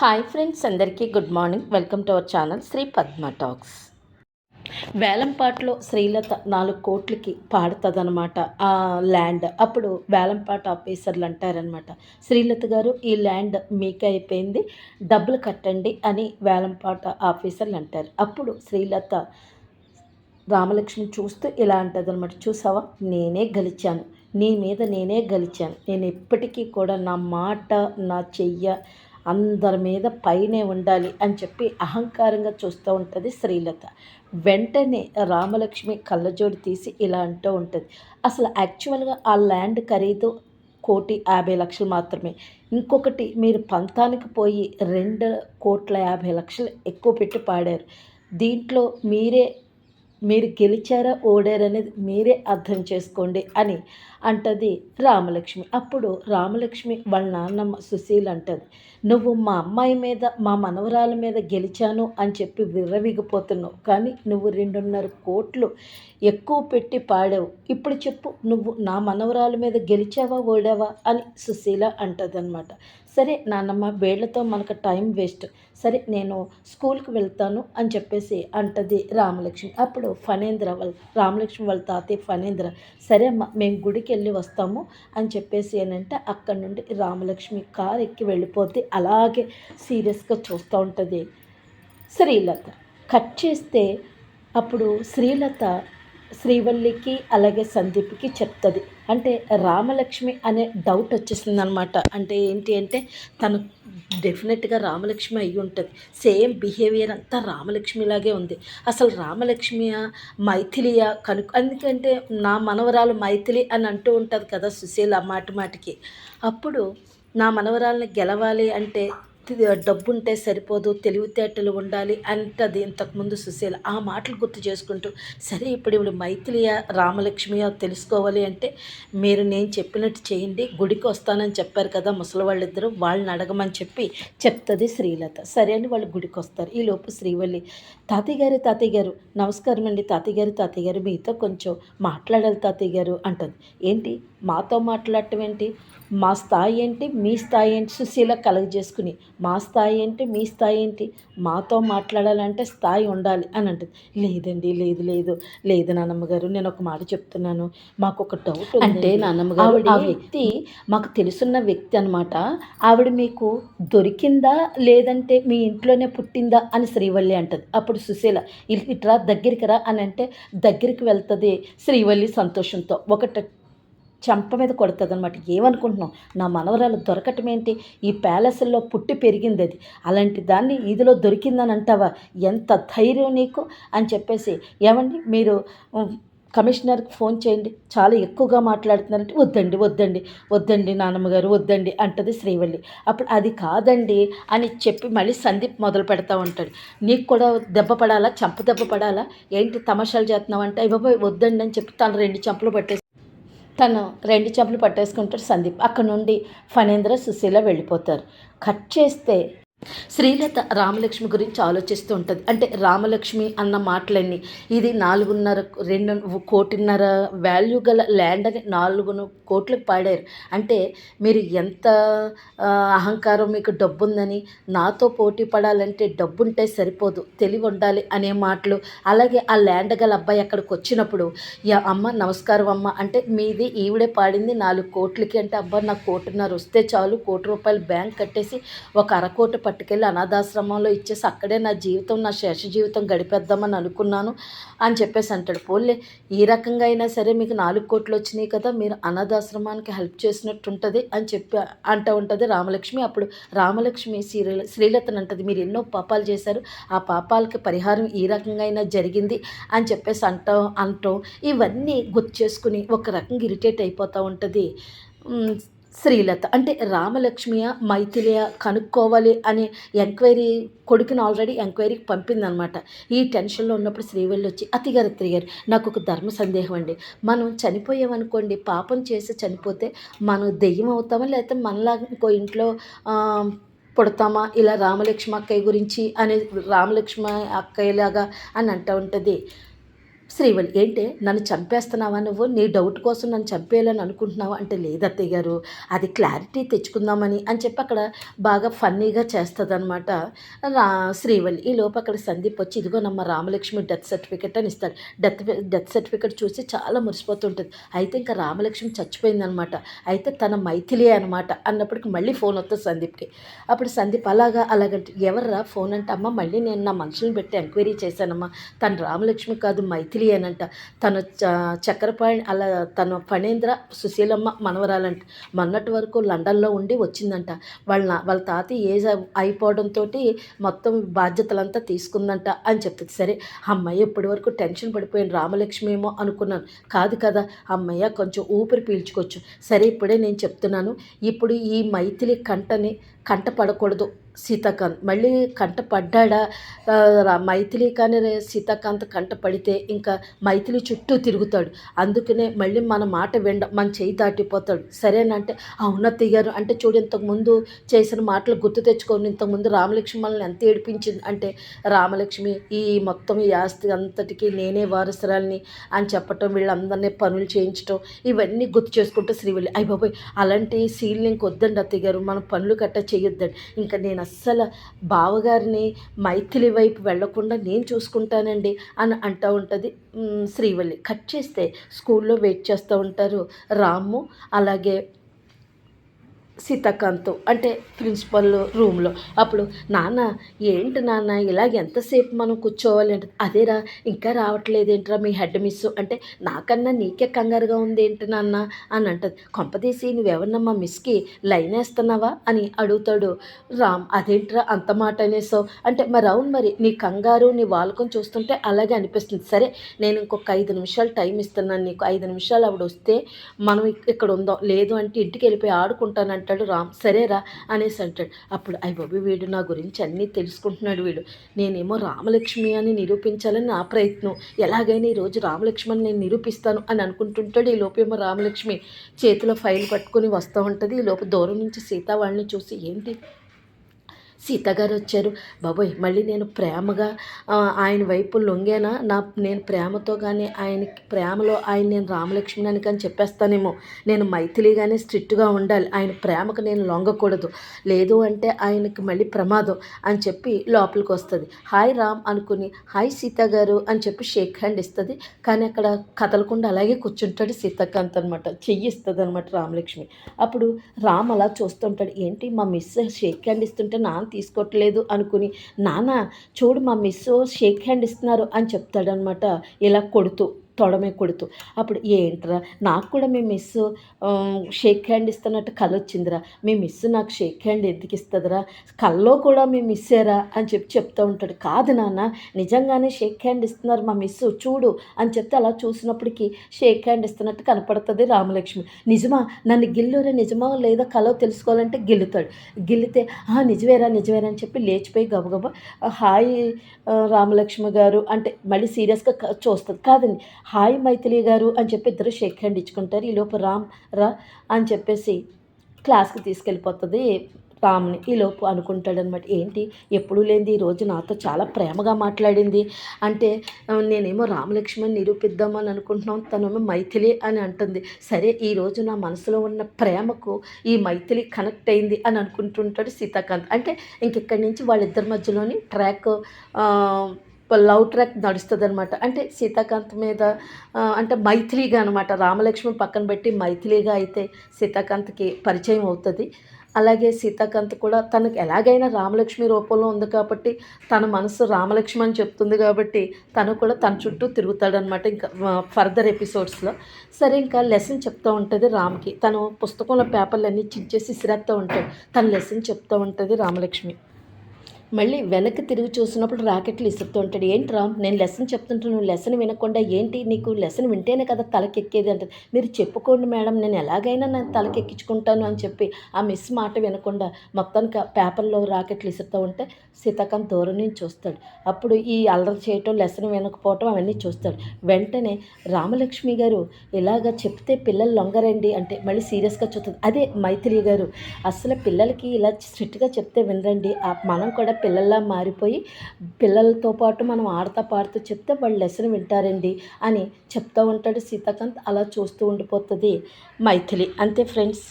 Hi friends అందరికీ good morning. Welcome to our channel Sri Padma talks. వేలంపాట్లో Srilatha నాలుగు కోట్లకి పాడుతుందనమాట ఆ ల్యాండ్. అప్పుడు వేలంపాట ఆఫీసర్లు అంటారనమాట శ్రీలత గారు ఈ ల్యాండ్ మీకు అయిపోయింది డబ్బులు కట్టండి అని వేలంపాట ఆఫీసర్లు అంటారు. అప్పుడు శ్రీలత రామలక్ష్మి చూస్తూ ఇలా అంటదనమాట చూసావా? నేనే గలిచాను. నీ మీద నేనే గలిచాను. నేను ఎప్పటికీ కూడా నా మాట నా చెయ్య అందరి మీద పైనే ఉండాలి అని చెప్పి అహంకారంగా చూస్తూ ఉంటుంది శ్రీలత. వెంటనే రామలక్ష్మి కళ్ళజోడు తీసి ఇలా అంటూ ఉంటుంది. అసలు యాక్చువల్గా ఆ ల్యాండ్ ఖరీదు కోటి యాభై లక్షలు మాత్రమే. ఇంకొకటి మీరు పంతానికి పోయి రెండు కోట్ల యాభై లక్షలు ఎక్కువ పెట్టి పాడారు. దీంట్లో మీరే మీరు గెలిచారా ఓడారనేది మీరే అర్థం చేసుకోండి అని అంటది రామలక్ష్మి. అప్పుడు రామలక్ష్మి వాళ్ళ నాన్నమ్మ సుశీల్ అంటది నువ్వు మా అమ్మాయి మీద మా మనవరాల మీద గెలిచాను అని చెప్పి విర్రవిగిపోతున్నావు. కానీ నువ్వు రెండున్నర కోట్లు ఎక్కువ పెట్టి పాడావు. ఇప్పుడు చెప్పు నువ్వు నా మనవరాల మీద గెలిచావా ఓడావా అని సుశీల అంటదనమాట సరే నాన్నమ్మ వేళ్ళతో మనకు టైం వేస్ట్. సరే నేను స్కూల్కి వెళ్తాను అని చెప్పేసి అంటది రామలక్ష్మి. అప్పుడు ఫణేంద్ర వాళ్ళ రామలక్ష్మి వాళ్ళ తాతయ్య ఫణేంద్ర సరే అమ్మ మేము గుడికి వెళ్ళి వస్తాము అని చెప్పేసి ఏంటంటే అక్కడి నుండి రామలక్ష్మి కారు ఎక్కి వెళ్ళిపోతే అలాగే సీరియస్గా చూస్తూ ఉంటుంది శ్రీలత. కట్ చేస్తే అప్పుడు శ్రీలత శ్రీవల్లికి అలాగే సందీప్కి చెప్తుంది. అంటే రామలక్ష్మి అనే డౌట్ వచ్చేసింది అనమాట అంటే ఏంటి అంటే తను డెఫినెట్గా రామలక్ష్మి అయి ఉంటుంది. సేమ్ బిహేవియర్ అంతా రామలక్ష్మిలాగే ఉంది. అసలు రామలక్ష్మియా మైథిలియా కను ఎందుకంటే నా మనవరాలు మైథిలి అని అంటూ ఉంటుంది కదా సుశీల మాట మాటికి. అప్పుడు నా మనవరాలని గెలవాలి అంటే డబ్బుంటే సరిపోదు తెలివితేటలు ఉండాలి అంటది ఇంతకుముందు సుశీల. ఆ మాటలు గుర్తు చేసుకుంటూ సరే ఇప్పుడు ఇప్పుడు మైథిలియా రామలక్ష్మియా తెలుసుకోవాలి అంటే మీరు నేను చెప్పినట్టు చేయండి గుడికి వస్తానని చెప్పారు కదా ముసలి వాళ్ళిద్దరూ వాళ్ళని అడగమని చెప్పి చెప్తుంది శ్రీలత. సరే అని వాళ్ళు గుడికి వస్తారు. ఈలోపు శ్రీవల్లి తాతయ్య గారు తాతయ్య గారు నమస్కారం అండి తాతయ్య గారు తాతయ్య గారు మీతో కొంచెం మాట్లాడాలి తాతయ్య గారు అంటుంది. ఏంటి? మాతో మాట్లాడటం ఏంటి మా స్థాయి ఏంటి? మీ స్థాయి ఏంటి? సుశీల కలగజేసుకుని మా స్థాయి ఏంటి? మీ స్థాయి ఏంటి? మాతో మాట్లాడాలంటే స్థాయి ఉండాలి అని అంటుంది. లేదండి లేదు లేదు. లేదు నాన్నమ్మ గారు నేను ఒక మాట చెప్తున్నాను. మాకు ఒక డౌట్ అంటే నాన్నమ్మ గారు ఆ వ్యక్తి మాకు తెలుసున్న వ్యక్తి అనమాట ఆవిడ మీకు దొరికిందా? లేదంటే మీ ఇంట్లోనే పుట్టిందా? అని శ్రీవల్లి అంటది. అప్పుడు సుశీల ఇట్రా దగ్గరికి రా అని అంటే దగ్గరికి వెళ్తుంది. శ్రీవల్లి సంతోషంతో ఒకటి చంప మీద కొడుతుంది అనమాట ఏమనుకుంటున్నాం నా మనవరాలు దొరకటం ఏంటి? ఈ ప్యాలెస్లో పుట్టి పెరిగింది అది. అలాంటి దాన్ని ఇదిలో దొరికిందని అంటావా? ఎంత ధైర్యం నీకు? అని చెప్పేసి ఏమండి? మీరు కమిషనర్కి ఫోన్ చేయండి. చాలా ఎక్కువగా మాట్లాడుతున్నారంటే వద్దండి వద్దండి వద్దండి నాన్నమ్మగారు వద్దండి అంటది శ్రీవల్లి. అప్పుడు అది కాదండి అని చెప్పి మళ్ళీ సందీప్ మొదలు పెడతా ఉంటాడు. నీకు కూడా దెబ్బ పడాలా? చంప దెబ్బ పడాలా? ఏంటి తమాషాలు చేస్తున్నావు అంటే? ఇవ్వబోయి వద్దండి అని చెప్పి తను రెండు చంపలు పట్టేసి తను రెండు చెంపలు పట్టేసుకుంటాడు సందీప్. అక్కడ నుండి ఫణేంద్ర సుశీల వెళ్ళిపోతారు. కట్ చేస్తే శ్రీలత రామలక్ష్మి గురించి ఆలోచిస్తూ ఉంటుంది. అంటే రామలక్ష్మి అన్న మాటలన్నీ ఇది నాలుగున్నర రెండు కోటిన్నర వాల్యూ గల ల్యాండ్ అని నాలుగు కోట్లకు పాడారు. అంటే మీరు ఎంత అహంకారం మీకు డబ్బు ఉందని నాతో పోటీ పడాలంటే డబ్బు ఉంటే సరిపోదు తెలివి ఉండాలి అనే మాటలు. అలాగే ఆ ల్యాండ్ గల అబ్బాయి అక్కడికి వచ్చినప్పుడు యా అమ్మ నమస్కారం అమ్మ అంటే మీది ఈవిడే పాడింది నాలుగు కోట్లకి అంటే అబ్బా నాకు కోటిన్నర వస్తే చాలు కోటి రూపాయలు బ్యాంక్ కట్టేసి ఒక అరకోటి పట్టుకెళ్ళి అనాథాశ్రమంలో ఇచ్చేసి అక్కడే నా జీవితం నా శేష జీవితం గడిపేద్దామని అనుకున్నాను అని చెప్పేసి అంటాడు. పోలే ఈ రకంగా అయినా సరే మీకు నాలుగు కోట్లు వచ్చినాయి కదా మీరు అనాథాశ్రమానికి హెల్ప్ చేసినట్టు ఉంటుంది అని చెప్పి అంటూ ఉంటుంది రామలక్ష్మి. అప్పుడు రామలక్ష్మి శ్రీల శ్రీలతను అంటది మీరు ఎన్నో పాపాలు చేశారు ఆ పాపాలకి పరిహారం ఈ రకంగా అయినా జరిగింది అని చెప్పేసి అంటాం అంటాం. ఇవన్నీ గుర్తు చేసుకుని ఒక రకంగా ఇరిటేట్ అయిపోతూ ఉంటుంది. శ్రీలత. అంటే రామలక్ష్మియ మైథిలియ కనుక్కోవాలి అనే ఎంక్వైరీ కొడుకుని ఆల్రెడీ ఎంక్వైరీకి పంపిందనమాట. ఈ టెన్షన్లో ఉన్నప్పుడు శ్రీవల్లి వచ్చి అతిగారు తిరిగారు నాకు ఒక ధర్మ సందేహం అండి. మనం చనిపోయామనుకోండి పాపం చేసి చనిపోతే మనం దెయ్యం అవుతామా లేకపోతే మనలా ఇంకో ఇంట్లో పుడతామా ఇలా రామలక్ష్మి అక్కయ్య గురించి అనే రామలక్ష్మి అక్కయ్యలాగా అని అంటూ ఉంటుంది. శ్రీవల్లి ఏంటి నన్ను చంపేస్తున్నావా నువ్వు? నీ డౌట్ కోసం నన్ను చంపేయాలని అనుకుంటున్నావా? అంటే లేదు అత్తయ్య గారు అది క్లారిటీ తెచ్చుకుందామని అని చెప్పి అక్కడ బాగా ఫన్నీగా చేస్తుందన్నమాట. రా శ్రీవల్లి ఈ లోపు అక్కడ సందీప్ వచ్చి ఇదిగో నమ్మ రామలక్ష్మి డెత్ సర్టిఫికెట్ అని ఇస్తాడు. డెత్ డెత్ సర్టిఫికెట్ చూసి చాలా మురిసిపోతుంటుంది. అయితే ఇంకా రామలక్ష్మి చచ్చిపోయిందనమాట అయితే తన మైథిలి అనమాట అన్నప్పటికి మళ్ళీ ఫోన్ వస్తుంది సందీప్కి. అప్పుడు సందీప్ అలాగా అలాగంటే ఎవర్రా ఫోన్? అంటే అమ్మ మళ్ళీ నేను నా మనుషులను పెట్టి ఎంక్వైరీ చేశానమ్మా. తను రామలక్ష్మి కాదు మైథిలి అంట తను చక్రపాణి అలా తన ఫణేంద్ర సుశీలమ్మ మనవరాలంట. మొన్నటి వరకు లండన్లో ఉండి వచ్చిందంట. వాళ్ళ వాళ్ళ తాతయ్య ఏజ్ అయిపోవడంతో మొత్తం బాధ్యతలంతా తీసుకుందంట అని చెప్తుంది. సరే అమ్మాయి ఇప్పటి వరకు టెన్షన్ పడిపోయింది. రామలక్ష్మి ఏమో అనుకున్నాను. కాదు కదా అమ్మయ్య కొంచెం ఊపిరి పీల్చుకోవచ్చు. సరే ఇప్పుడే నేను చెప్తున్నాను. ఇప్పుడు ఈ మైథిలి కంటని కంట పడకూడదు. సీతాకాంత్. మళ్ళీ కంట పడ్డాడా? మైథిలి కానీ సీతాకాంత్ కంట పడితే ఇంకా మైథిలి చుట్టూ తిరుగుతాడు. అందుకనే మళ్ళీ మన మాట వెండ మన చేయి దాటిపోతాడు. సరేనంటే అవునత్తయ్య గారు అంటే చూడు ఇంతకుముందు చేసిన మాటలు గుర్తు తెచ్చుకొని ఇంతకుముందు రామలక్ష్మి మనల్ని ఎంత ఏడిపించింది? అంటే రామలక్ష్మి ఈ మొత్తం ఈ ఆస్తి అంతటికి నేనే వారసురాల్ని అని చెప్పటం వీళ్ళందరినీ పనులు చేయించడం ఇవన్నీ గుర్తు చేసుకుంటూ శ్రీవల్లి అయ్యి బాబాయ్ అలాంటి సీన్లు ఇంకొద్దండి అత్తయ్య గారు. మనం పనులు కట్ట చేయొద్దండి. ఇంకా నేను అస్సలు బావగారిని మైథిలి వైపు వెళ్ళకుండా నేను చూసుకుంటానండి అని అంటూ ఉంటుంది. శ్రీవల్లి. కట్ చేస్తే స్కూల్లో వెయిట్ చేస్తూ ఉంటారు రాము అలాగే సీతాకాంత్ అంటే ప్రిన్సిపల్ రూమ్లో. అప్పుడు నాన్న ఏంటి నాన్న ఇలాగ ఎంతసేపు మనం కూర్చోవాలి? అంటే అదేరా ఇంకా రావట్లేదేంట్రా మీ హెడ్ మిస్ అంటే నాకన్నా నీకే కంగారుగా ఉంది ఏంటి నాన్న? అని అంటది. కొంపదీసి నువ్వెవరినమ్మా మిస్కి లైన్ వేస్తున్నావా అని అడుగుతాడు. రామ్ అదేంట్రా అంత మాట అనేసావు? అంటే మరి అవును మరి నీ కంగారు నీ వాలకం చూస్తుంటే అలాగే అనిపిస్తుంది. సరే నేను ఇంకొక ఐదు నిమిషాలు టైం ఇస్తున్నాను నీకు. ఐదు నిమిషాలు ఆవిడ వస్తే మనం ఇక్కడ ఉందాం లేదు అంటే ఇంటికి వెళ్ళిపోయి ఆడుకుంటానంట అంటాడు రామ్. సరేరా అనేసి అంటాడు. అప్పుడు అయ్య బాబు వీడు నా గురించి అన్నీ తెలుసుకుంటున్నాడు వీడు. నేనేమో రామలక్ష్మి అని నిరూపించాలని నా ప్రయత్నం. ఎలాగైనా ఈరోజు రామలక్ష్మి అని నేను నిరూపిస్తాను అని అనుకుంటుంటాడు. ఈ లోపేమో రామలక్ష్మి చేతిలో ఫైల్ పట్టుకొని వస్తూ ఉంటుంది. ఈ లోపు దూరం నుంచి సీత వాళ్ళని చూసి ఏంటి? సీతగారు వచ్చారు బాబోయ్ మళ్ళీ నేను ప్రేమగా ఆయన వైపు లొంగేనా? నా నేను ప్రేమతో కానీ ఆయన ప్రేమలో ఆయన నేను రామలక్ష్మి అని కానీ చెప్పేస్తానేమో. నేను మైథిలిగానే స్ట్రిక్ట్గా ఉండాలి. ఆయన ప్రేమకు నేను లొంగకూడదు. లేదు అంటే ఆయనకి మళ్ళీ ప్రమాదం అని చెప్పి లోపలికి వస్తుంది హాయ్ రామ్ అనుకుని హాయ్ సీత గారు అని చెప్పి షేక్ హ్యాండ్ ఇస్తుంది. కానీ అక్కడ కదలకుండా అలాగే కూర్చుంటాడు సీతాకాంత్ అనమాట చెయ్యి ఇస్తుంది అనమాట రామలక్ష్మి. అప్పుడు రామ్ అలా చూస్తుంటాడు. ఏంటి మా మిస్ షేక్ హ్యాండ్ ఇస్తుంటే నాన్న తీసుకోవట్లేదు అనుకుని నాన్న చూడు మా మిస్ షేక్ హ్యాండ్ ఇస్తున్నారు అని చెప్తాడనమాట ఇలా కొడుతూ. తొడమే కొడుతూ. అప్పుడు ఏంట్రా నాకు కూడా మీ మిస్ షేక్ హ్యాండ్ ఇస్తున్నట్టు కళ వచ్చిందిరా. మీ మిస్ నాకు షేక్ హ్యాండ్ ఎందుకు ఇస్తుందిరా? కల్లో కూడా మీ మిస్సేరా? అని చెప్పి చెప్తూ ఉంటాడు. కాదు నాన్న నిజంగానే షేక్ హ్యాండ్ ఇస్తున్నారు మా మిస్ చూడు అని చెప్తే అలా చూసినప్పటికీ షేక్ హ్యాండ్ ఇస్తున్నట్టు కనపడుతుంది రామలక్ష్మి. నిజమా? నన్ను గిల్లురా నిజమా లేదా కలో తెలుసుకోవాలంటే గిల్లుతాడు. గిల్లితే నిజమేరా నిజమేరా అని చెప్పి లేచిపోయి గబగబా హాయ్ రామలక్ష్మి గారు అంటే మళ్ళీ సీరియస్గా చూస్తుంది. కాదండి హాయ్ మైథిలి గారు అని చెప్పి ఇద్దరు షేక్ హ్యాండ్ ఇచ్చుకుంటారు. ఈలోపు రామ్ రా అని చెప్పేసి క్లాస్కి తీసుకెళ్ళిపోతుంది రామ్ని. ఈలోపు అనుకుంటాడనమాట ఏంటి? ఎప్పుడూ లేనిది ఈరోజు నాతో చాలా ప్రేమగా మాట్లాడింది. అంటే నేనేమో రామలక్ష్మణ్ నిరూపిద్దామని అనుకుంటున్నాం తనేమో మైథిలి అని అంటుంది. సరే ఈరోజు నా మనసులో ఉన్న ప్రేమకు ఈ మైథిలి కనెక్ట్ అయింది అని అనుకుంటుంటాడు సీతాకాంత్. అంటే ఇంకెక్కడి నుంచి వాళ్ళిద్దరి మధ్యలోని ట్రాక్ లవ్ ట్రాక్ నడుస్తుంది అనమాట అంటే సీతాకాంత్ మీద అంటే మైథిలిగా అనమాట రామలక్ష్మి పక్కన పెట్టి మైథిలిగా అయితే సీతాకాంత్కి పరిచయం అవుతుంది. అలాగే సీతాకాంత్ కూడా తనకు ఎలాగైనా రామలక్ష్మి రూపంలో ఉంది కాబట్టి తన మనసు రామలక్ష్మి అని చెప్తుంది కాబట్టి తను కూడా తన చుట్టూ తిరుగుతాడనమాట ఇంకా ఫర్దర్ ఎపిసోడ్స్లో. సరే ఇంకా లెసన్ చెప్తూ ఉంటుంది రామ్కి. తను పుస్తకంలో పేపర్లన్నీ చించేసి ఉంటాడు. తన లెసన్ చెప్తూ ఉంటుంది రామలక్ష్మి. మళ్ళీ వెనక్కి తిరిగి చూసినప్పుడు రాకెట్లు ఇసురుతూ ఉంటాడు. ఏంటి నేను లెసన్ చెప్తుంటే నువ్వు లెసన్ వినకుండా ఏంటి? నీకు లెసన్ వింటేనే కదా తలకెక్కేది అంటది. మీరు చెప్పుకోండి మేడం. నేను ఎలాగైనా నేను తలకెక్కించుకుంటాను అని చెప్పి ఆ మిస్ మాట వినకుండా మొత్తానికి పేపర్లో రాకెట్లు ఇసురుతూ ఉంటే సీతాకాంత్ దూరం నుంచి చూస్తాడు. అప్పుడు ఈ అల్లరి చేయటం లెసన్ వినకపోవటం అవన్నీ చూస్తాడు. వెంటనే రామలక్ష్మి గారు ఇలాగ చెప్తే పిల్లలు లొంగరండి అంటే మళ్ళీ సీరియస్గా చూస్తుంది. అదే మైథిలి గారు అసలు పిల్లలకి ఇలా స్ట్రిక్ట్గా చెప్తే వినరండి. మనం కూడా పిల్లల్లా మారిపోయి పిల్లలతో పాటు మనం ఆడతా పాడుతూ చెప్తే వాళ్ళు లెసన్ వింటారండి అని చెప్తూ ఉంటాడు సీతాకాంత్. అలా చూస్తూ ఉండిపోతుంది మైథిలి. అంతే ఫ్రెండ్స్.